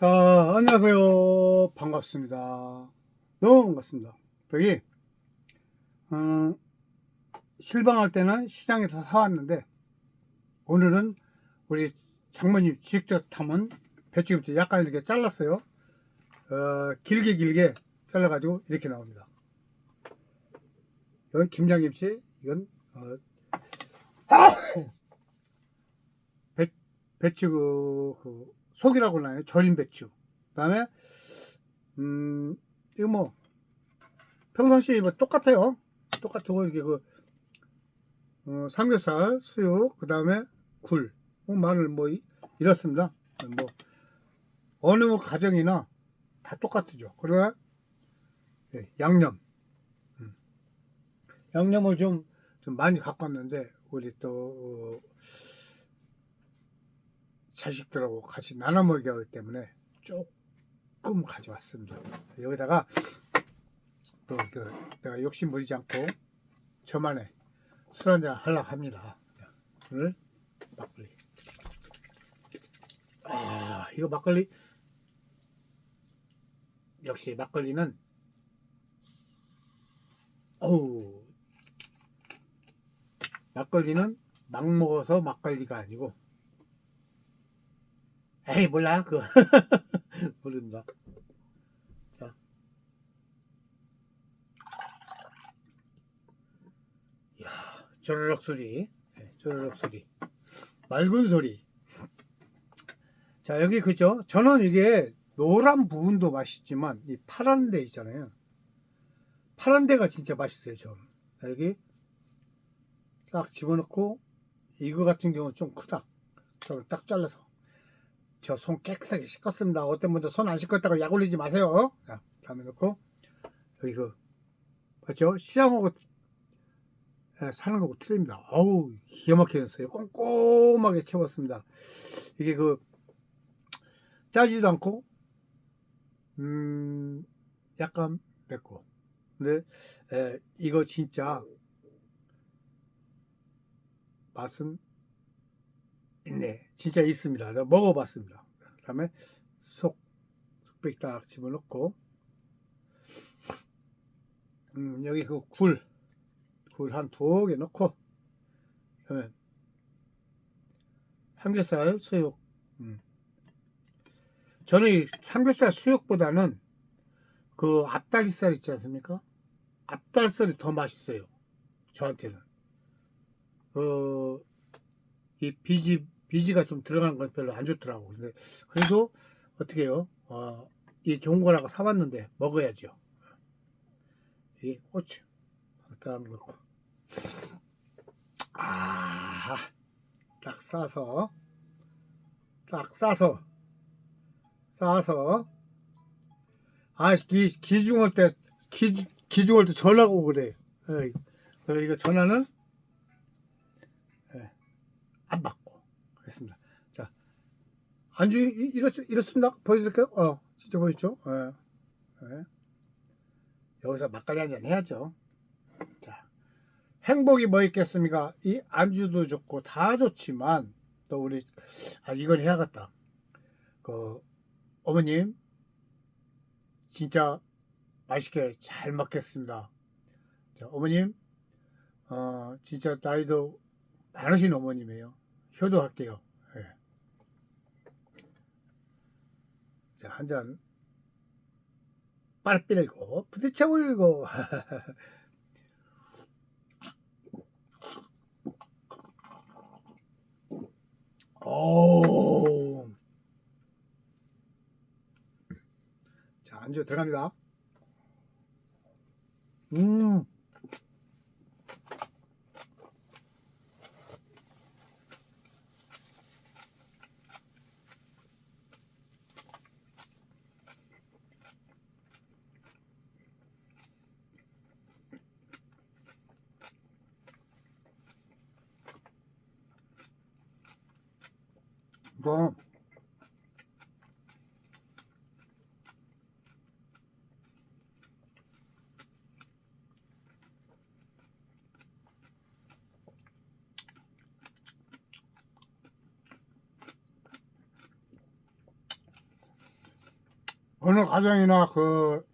자, 안녕하세요. 반갑습니다. 너무 반갑습니다. 여기, 어, 실방할 때는 시장에서 사왔는데, 오늘은 우리 장모님 직접 담은 배추김치 약간 이렇게 잘랐어요. 어, 길게 길게 잘라가지고 이렇게 나옵니다. 이건 김장김치, 이건, 어, 배, 배추 그, 그 속이라고 하나요? 절인 배추. 그 다음에, 음, 이거 뭐, 평상시에 뭐 똑같아요. 똑같고, 이게 그, 어, 삼겹살, 수육, 그 다음에 굴, 뭐 마늘, 뭐, 이- 이렇습니다. 뭐, 어느 가정이나 다 똑같죠. 그러나, 예, 양념. 음. 양념을 좀, 좀 많이 갖고 왔는데, 우리 또, 어, 자식들하고 같이 나눠 먹기 하기 때문에 조금 가져왔습니다. 여기다가 또 그, 내가 욕심 부리지 않고 저만의 술 한잔 하려고 합니다. 오늘 막걸리. 아, 이거 막걸리 역시 막걸리는 어우 막걸리는 막 먹어서 막걸리가 아니고 에이 몰라 그거. 모른다. 자. 이야 저르륵 소리. 네, 저르륵 소리. 맑은 소리. 자 여기 그죠? 저는 이게 노란 부분도 맛있지만 이 파란 데 있잖아요. 파란 데가 진짜 맛있어요 저는. 자, 여기 딱 집어넣고 이거 같은 경우는 좀 크다. 저걸 딱 잘라서 저 손 깨끗하게 씻었습니다. 어떤 분들 손 안 씻었다고 약 올리지 마세요. 자, 다음에 넣고 여기 그 봤죠? 시장하고 예, 사는 거고 틀립니다. 어우 기가 막히겠어요. 꼼꼼하게 채웠습니다. 이게 그 짜지도 않고 음 약간 맵고 근데 에, 이거 진짜 맛은 있 네. 진짜 있습니다. 먹어봤습니다. 그 다음에 속, 속백 딱 집어넣고, 음, 여기 그 굴, 굴 한 두 개 넣고, 그 다음에 삼겹살 수육, 음. 저는 이 삼겹살 수육보다는 그 앞다리살 있지 않습니까? 앞다리살이 더 맛있어요. 저한테는. 그, 이 비지 비지가 좀 들어가는 건 별로 안 좋더라고. 근데 그래도 어떻게 해요? 어, 이 좋은 거라고 사봤는데 먹어야죠. 이 고추. 딱 넣고. 아, 딱 싸서. 딱 싸서. 싸서. 아, 기, 기중할 때 기, 기중할 때 전화고 그래. 에이, 그래서 이거 전화는? 안 받고 그랬습니다. 자 안주 이- 이렇 이렇습니다. 보여드릴게요. 어 진짜 보이죠? 예. 예. 여기서 막걸리 한 잔 해야죠. 자 행복이 뭐 있겠습니까? 이 안주도 좋고 다 좋지만 또 우리 아 이건 해야겠다. 그 어머님 진짜 맛있게 잘 먹겠습니다. 자, 어머님 어 진짜 나이도 많으신 어머님이에요. 효도할게요. 예. 자, 한 잔 빨리 빌고 부딪혀 울고 오. 자, 안주 들어갑니다. 음. 뭐 어느 가정이나 그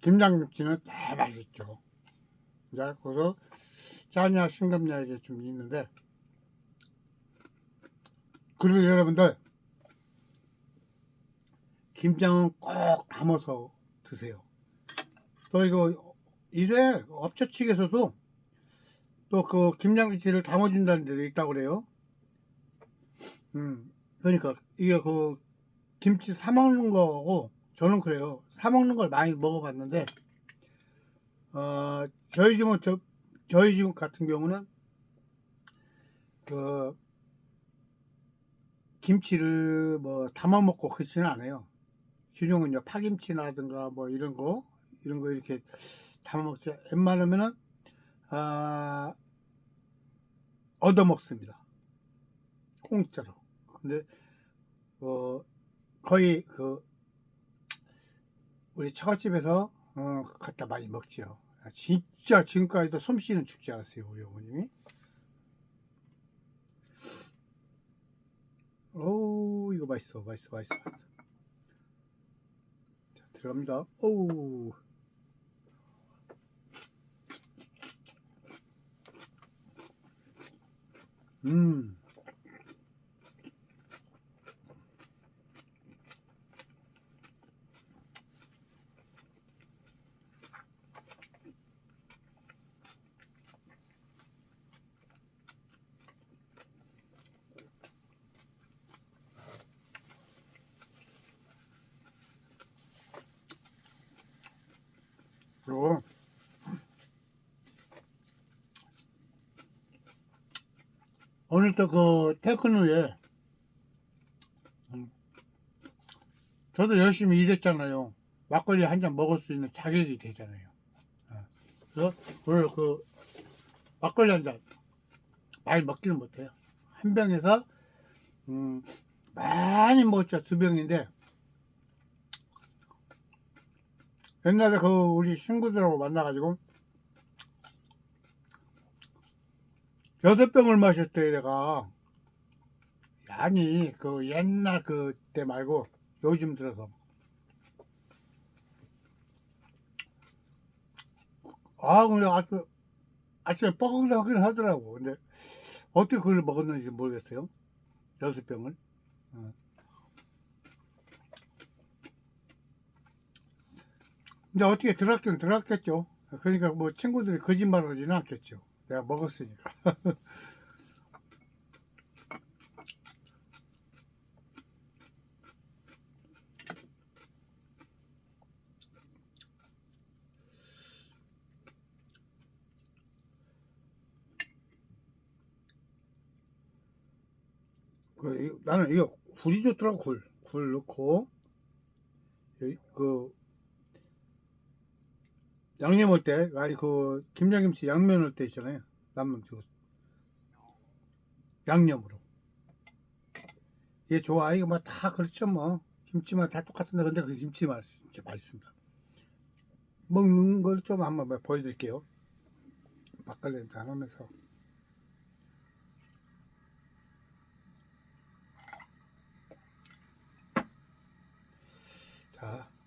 김장김치는 다 맛있죠. 이제 그래서 짜냐 이게 좀 있는데 그리고 여러분들 김장은 꼭 담아서 드세요. 또 이거 이제 업체 측에서도 또 그 김장김치를 담아준다는 데도 있다고 그래요. 음, 그러니까 이게 그 김치 사 먹는 거고 저는 그래요. 사 먹는 걸 많이 먹어봤는데 어 저희 집은 저 저희 집 같은 경우는 그 김치를 뭐 담아 먹고 그렇지는 않아요. 이제 파김치라든가 뭐 이런 거 이런 거 이렇게 담아 먹지. 웬만하면은 아 얻어 먹습니다. 공짜로. 근데 어 거의 그 우리 처갓집에서 어 갖다 많이. 아, 진짜 지금까지도 솜씨는 죽지 않았어요 우리 어머님이. 오 이거 맛있어 맛있어 맛있어. 맛있어. 자, 들어갑니다. 오. 음. 그리고 오늘 또 그 퇴근 후에 음, 저도 열심히 일했잖아요. 막걸리 한 잔 먹을 수 있는 자격이 되잖아요. 어. 그래서 오늘 그 막걸리 한 잔 많이 먹지는 못해요. 한 병에서 음, 많이 먹었죠. 두 병인데 옛날에 그 우리 친구들하고 만나가지고 여섯 병을 마셨대 내가. 아니 그 옛날 그때 말고 요즘 들어서. 아 근데 아주 아침에 뻐근하긴 하더라고. 근데 어떻게 그걸 먹었는지 모르겠어요. 여섯 병을. 어. 근데 어떻게 들었긴 들었겠죠. 그러니까 뭐 친구들이 거짓말을 하지는 않겠죠 내가 먹었으니까 그, 이- 나는 이거 굴이 좋더라고 굴. 굴 넣고 그 양념 할 때, 아니 그 김장김치 양면 할때 있잖아요. 남는 그 양념으로. 얘 좋아. 이거 뭐다 그렇죠 뭐. 김치만 다 똑같은데 근데 그 김치 맛 진짜 맛있습니다. 먹는 걸 좀 한번 뭐 보여드릴게요. 막걸리 안 하면서. 자.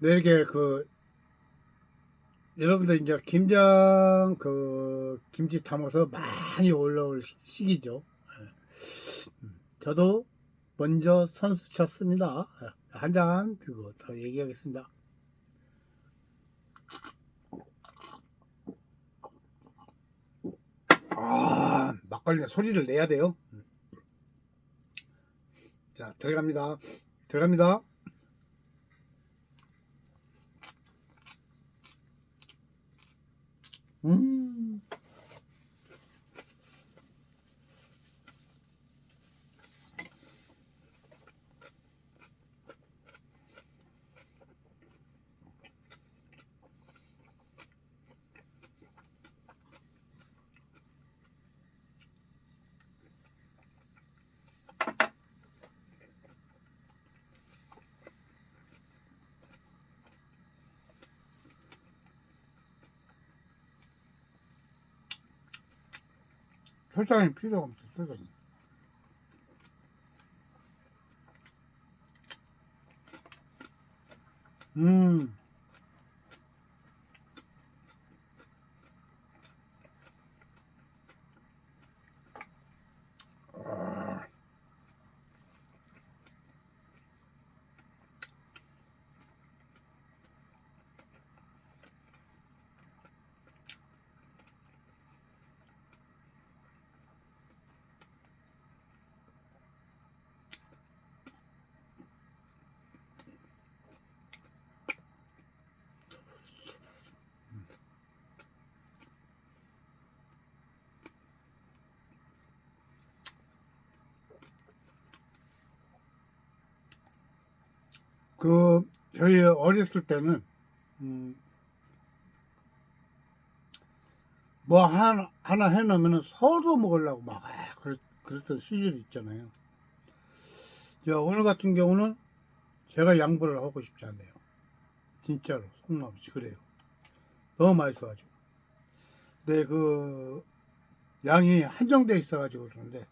네, 이렇게 그 여러분들 이제 김장 그 김치 담아서 많이 올라올 시- 시기죠. 예. 음, 저도 먼저 선수 쳤습니다. 한 잔 들고 더 얘기하겠습니다. 아, 막걸리 소리를 내야 돼요. 음. 자, 들어갑니다. 들어갑니다. 음. 설탕이 필요가 없어, 설탕이. 음. 아. 그 저희 어렸을 때는 음, 뭐 하나 하나 해놓으면 서로 먹으려고 막 아, 그랬, 그랬던 시절이 있잖아요. 자, 오늘 같은 경우는 제가 양보를 하고 싶지 않네요. 진짜로 속마음이 그래요. 너무 맛있어가지고. 근데 그 양이 한정돼 있어가지고 그러는데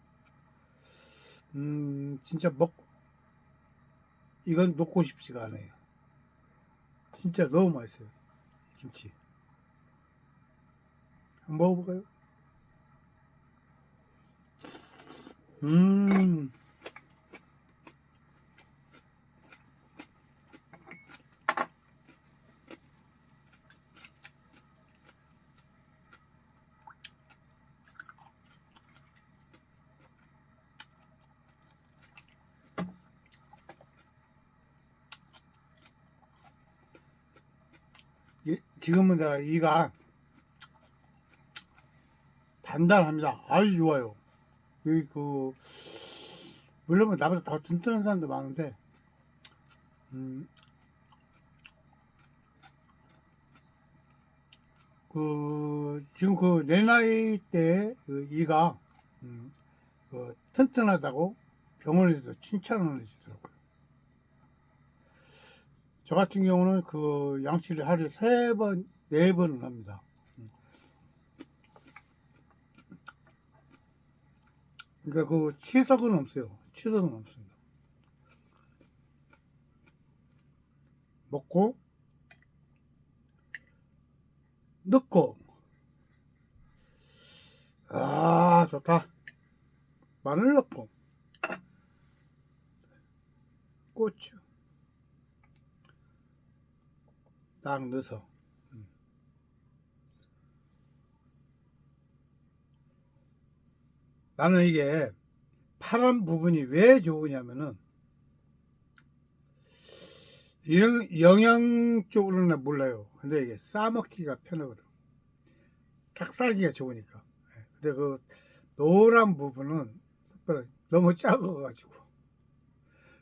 음 진짜 먹 이건 놓고 싶지가 않아요. 진짜 너무 맛있어요. 김치. 한번 먹어볼까요? 음. 이- 지금은 내가 이가 단단합니다. 아주 좋아요. 여기 그 물론 뭐 나보다 더 튼튼한 사람도 많은데 음, 그 지금 그 내 나이 때 그 이가 음, 그 튼튼하다고 병원에서 칭찬을 해주더라고요. 저 같은 경우는 그 양치를 하루에 세 번, 네 번은 합니다. 음. 그러니까 그 치석은 없어요. 치석은 없습니다. 먹고 넣고 아 좋다. 마늘 넣고 고추 딱 넣어서 음. 나는 이게 파란 부분이 왜 좋으냐면은 영, 영양 쪽으로는 몰라요. 근데 이게 싸먹기가 편하거든. 딱 싸기가 좋으니까. 예. 근데 그 노란 부분은 너무 작아가지고.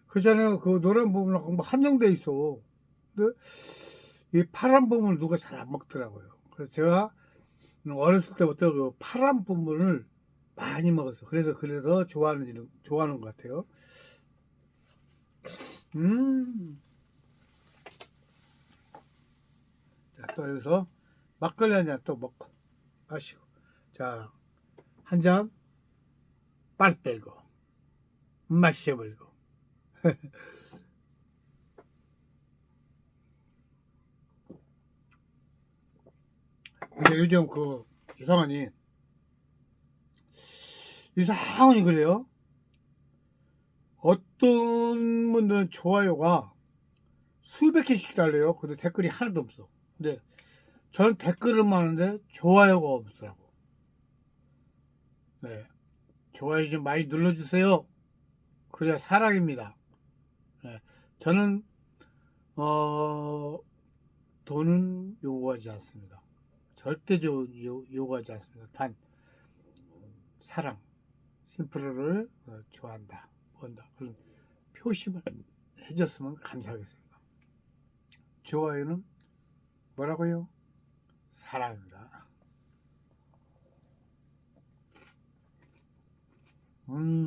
그렇잖아요. 그 노란 부분은 뭐 한정돼 있어. 근데 이 파란 부분을 누가 잘 안 먹더라고요. 그래서 제가 어렸을 때부터 그 파란 부분을 많이 먹었어. 그래서 그래서 좋아하는 좋아하는 것 같아요. 음. 자, 또 여기서 막걸리 한 잔 또 먹고 마시고. 자, 한 잔 빨리 빼고 마셔버리고. 근데 요즘 그 이상하니 이상하니 그래요. 어떤 분들은 좋아요가 수백 개씩 달려요. 근데 댓글이 하나도 없어. 근데 저는 댓글을 많은데 좋아요가 없더라고. 네. 좋아요 좀 많이 눌러주세요. 그래야 사랑입니다. 네. 저는, 어, 돈은 요구하지 않습니다. 절대 요, 요, 요구하지 않습니다. 단, 사랑, 심플을 어, 좋아한다, 본다. 그런 표심을 해줬으면 감사하겠습니다. 좋아요는 뭐라고요? 사랑입니다. 음,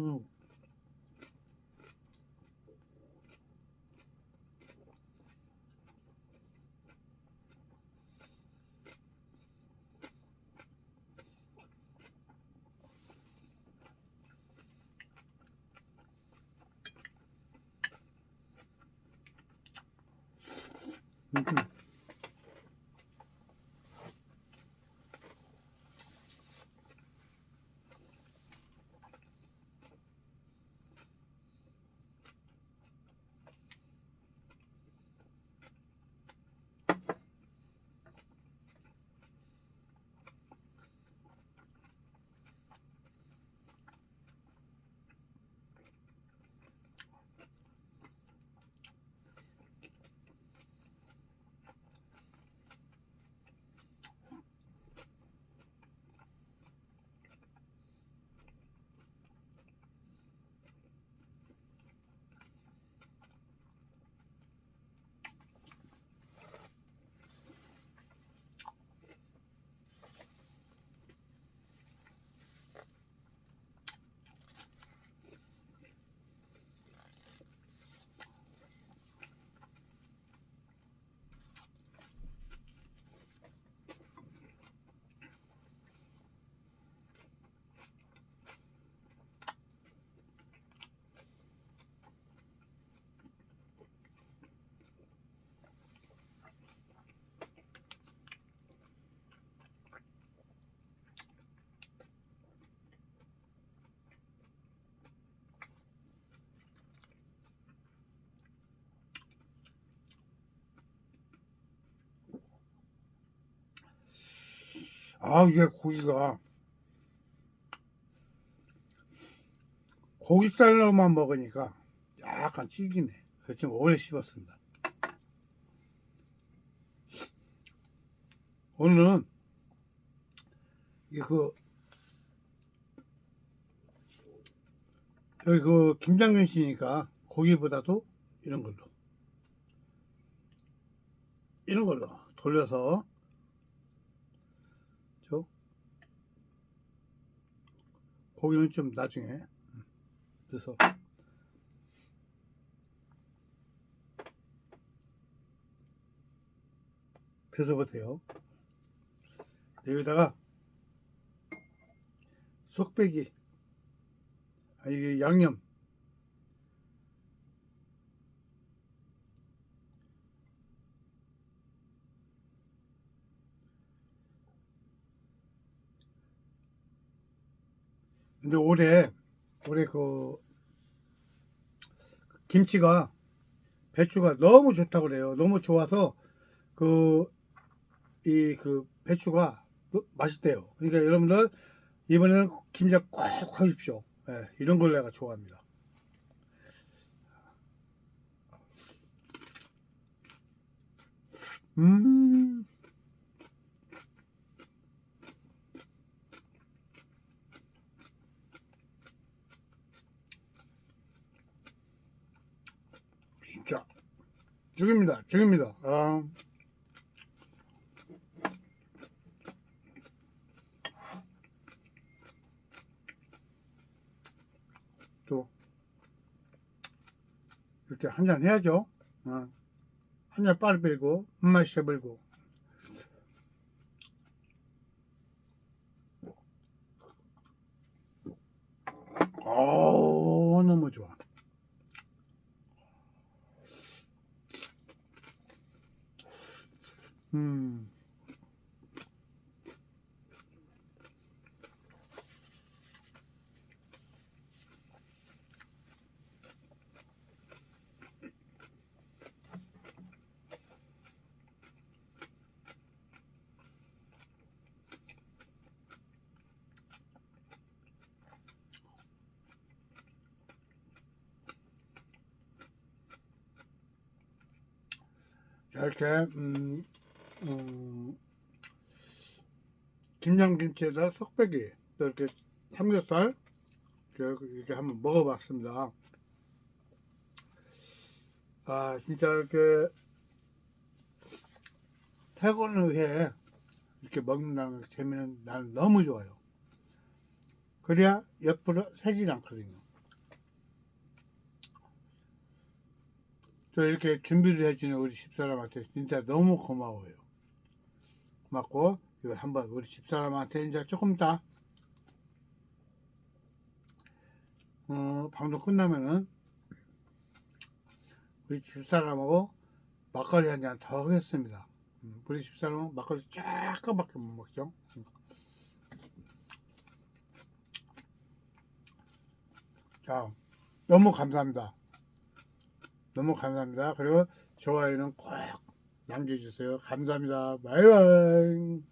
아 이게 고기가 고깃살로만 먹으니까 약간 질기네. 그래서 좀 오래 씹었습니다. 오늘은 이그 여기 그 김장면 씨니까 고기보다도 이런 걸로 이런 걸로 돌려서 저 고기는 좀 나중에 그래서 드셔보세요. 여기다가 쏙배기 아 이게 양념 근데 올해 올해 그 김치가 배추가 너무 좋다고 그래요. 너무 좋아서 그 이그 배추가 너- 맛있대요. 그러니까 여러분들 이번에는 김장 꼭 하십시오. 예, 이런 걸 내가 좋아합니다. 음. 진짜 죽입니다. 죽입니다. 아. 또 이렇게 한 잔 해야죠. 어. 한잔 빨리 빼고 한마시 해버리고 어 너무 좋아. 음. 자, 이렇게 음, 음, 김장김치에다 속배기 또 이렇게 삼겹살 이렇게 한번 먹어봤습니다. 아 진짜 이렇게 퇴근 후에 이렇게 먹는다는 재미는 나는 너무 좋아요. 그래야 옆으로 새질 않거든요. 또 이렇게 준비를 해주는 우리 집사람한테 진짜 너무 고마워요. 고맙고, 이거 한번 우리 집사람한테 이제 조금 이따, 어, 방송 끝나면은, 우리 집사람하고 막걸리 한 잔 더 하겠습니다. 음, 우리 집사람은 막걸리 조금밖에 못 먹죠. 음. 자, 너무 감사합니다. 너무 감사합니다. 그리고 좋아요는 꼭 남겨주세요. 감사합니다. 바이바이.